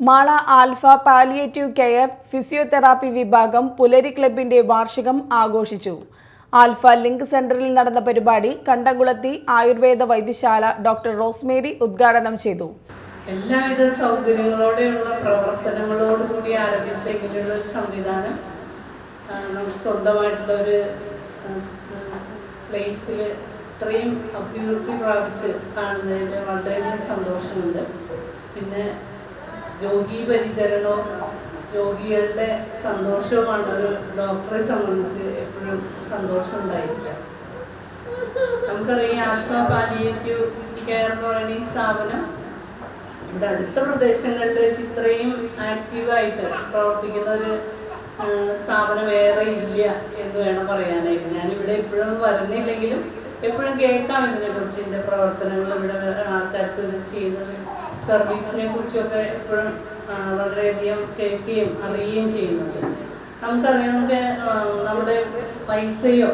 Mala alpha palliative care physiotherapy വിഭാഗം പുലരി ക്ലബിന്റെ വാർഷികം ആഘോഷിച്ചു. ആൽഫ ലിങ്ക് സെന്ററിൽ നടന്ന പരിപാടി കണ്ടംകുളത്തി ആയുർവേദ വൈദ്യശാല ഡോക്ടർ റോസ്മേരി ഉദ്ഘാടനം ചെയ്തു. എല്ലാവിധ സൗകര്യങ്ങളോടെയുള്ള പ്രവർത്തനങ്ങളോട് കൂടി ആരംഭിച്ച ഇങ്ങനെയുള്ള സംവിധാനം നമുക്ക് സ്വന്തമായിട്ടുള്ള ഒരു പ്ലേസിൽ ഇത്രയും അഭിവൃദ്ധി പ്രാപിച്ച് കാണുന്നതിൽ വളരെയധികം സന്തോഷമുണ്ട്. പിന്നെ രോഗീ പരിചരണവും രോഗികളുടെ സന്തോഷവുമാണ് ഒരു ഡോക്ടറെ സംബന്ധിച്ച് എപ്പോഴും സന്തോഷം ഉണ്ടായിരിക്കുക. നമുക്കറിയാം ആൽഫ പാലിയേറ്റീവ് കെയർ എന്ന് ഈ സ്ഥാപനം ഇവിടെ അടുത്ത പ്രദേശങ്ങളിൽ വെച്ച് ഇത്രയും ആക്റ്റീവായിട്ട് പ്രവർത്തിക്കുന്ന ഒരു സ്ഥാപനം വേറെ ഇല്ല എന്ന് വേണം പറയാനായിട്ട്. ഞാനിവിടെ എപ്പോഴൊന്നും വരുന്നില്ലെങ്കിലും എപ്പോഴും കേൾക്കാം ഇതിനെക്കുറിച്ച് എന്റെ പ്രവർത്തനങ്ങൾ ഇവിടെ ആൾക്കാർക്ക് ചെയ്യുന്നത് സർവീസിനെ കുറിച്ചൊക്കെ എപ്പോഴും വളരെയധികം കേൾക്കുകയും അറിയുകയും ചെയ്യുന്നുണ്ട്. നമുക്കറിയാം നമുക്ക് നമ്മുടെ പൈസയോ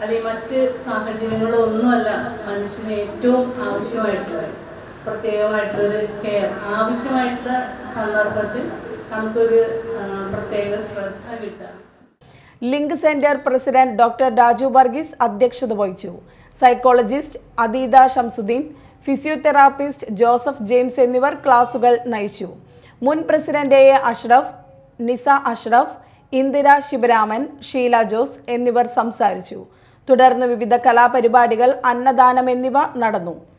അല്ലെങ്കിൽ മറ്റ് സാഹചര്യങ്ങളോ ഒന്നുമല്ല മനുഷ്യന് ഏറ്റവും ആവശ്യമായിട്ടുള്ള പ്രത്യേകമായിട്ടുള്ളൊരു കെയർ. ആവശ്യമായിട്ടുള്ള സന്ദർഭത്തിൽ നമുക്കൊരു പ്രത്യേക ശ്രദ്ധ കിട്ടാം. Link centre president doctor Raju Varghese അധ്യക്ഷത വഹിച്ചു. സൈക്കോളജിസ്റ്റ് അദീദ ഷംസുദ്ദീൻ ഫിസിയോതെറാപ്പിസ്റ്റ് ജോസഫ് ജെയിംസ് എന്നിവർ ക്ലാസുകൾ നയിച്ചു. മുൻ പ്രസിഡന്റ് എ. അഷ്റഫ് നിസ അഷ്റഫ് ഇന്ദിര ശിവരാമൻ ഷീല ജോസ് എന്നിവർ സംസാരിച്ചു. തുടർന്ന് വിവിധ കലാപരിപാടികൾ അന്നദാനം എന്നിവ നടന്നു.